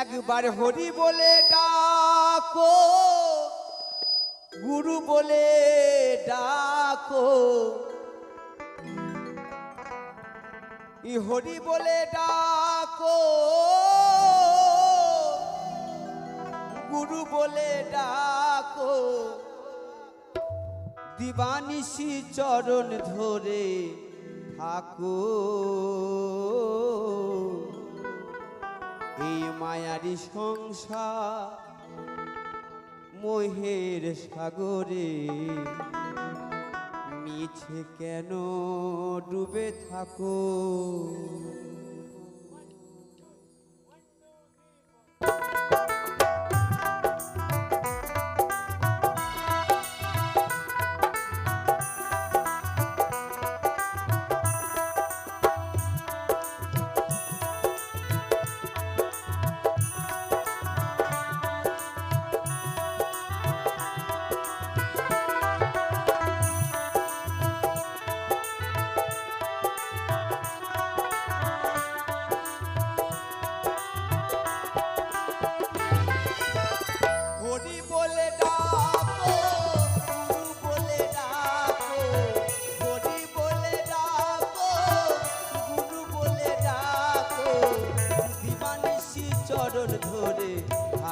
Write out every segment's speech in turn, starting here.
একবার হরি বলে ডাকো, গুরু বলে ডাকো। ই হরি বলে ডাকো, গুরু বলে ডাকো। দিবানিশি চরণ ধরে থাকো। এই মায়ারি সংসার মহের সাগরে মিছে কেন ডুবে থাকো?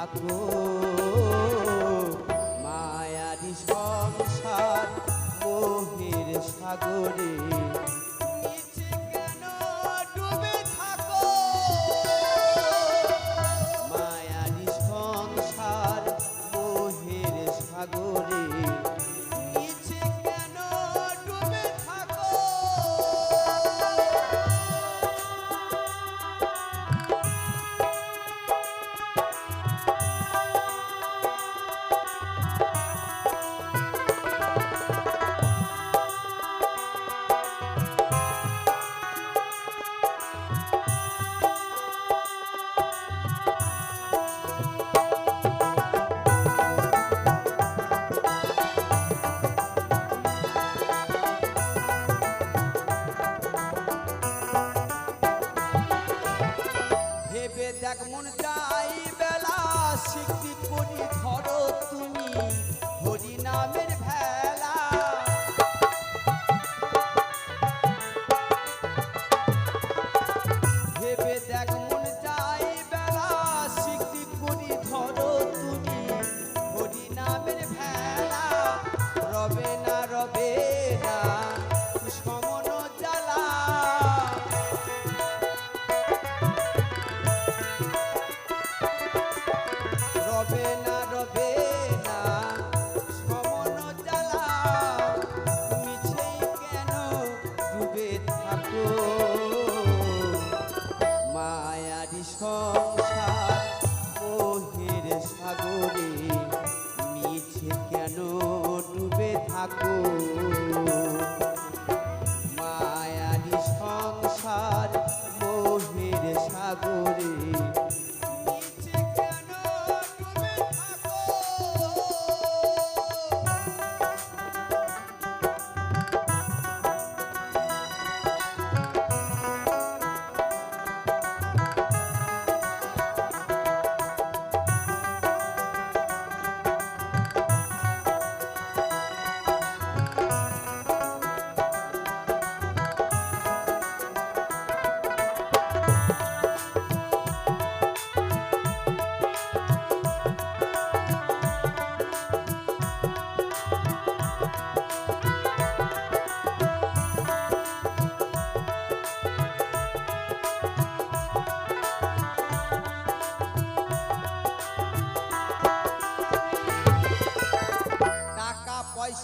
আপন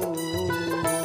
Oh.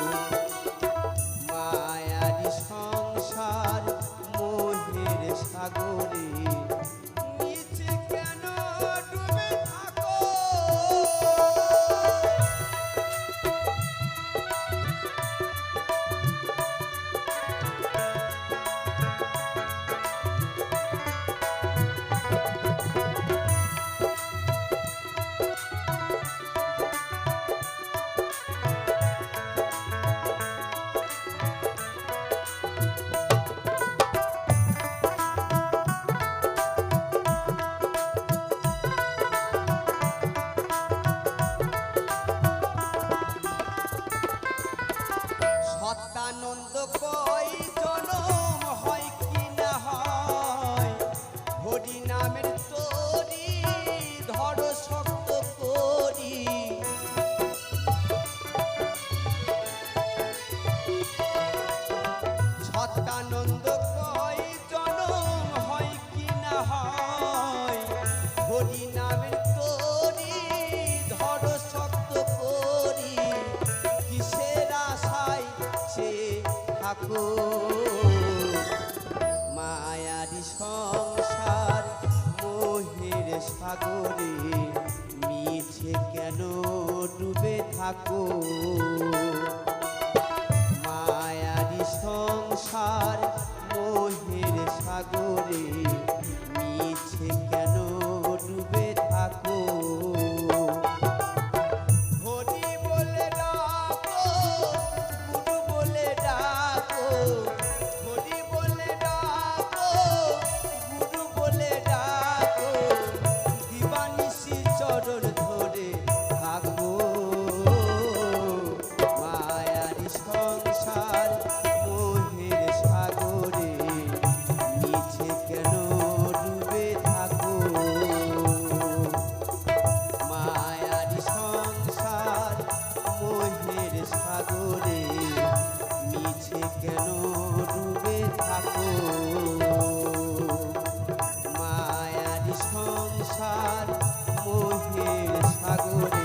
থাকো। মায়ারি সংসার, মোহের সাগরে মিছে কেন ডুবে থাকো? মায়ারি সংসার, মোহের সাগরে মিছে কেন ডুবে থাকো? ಸಾಗುವುದೇ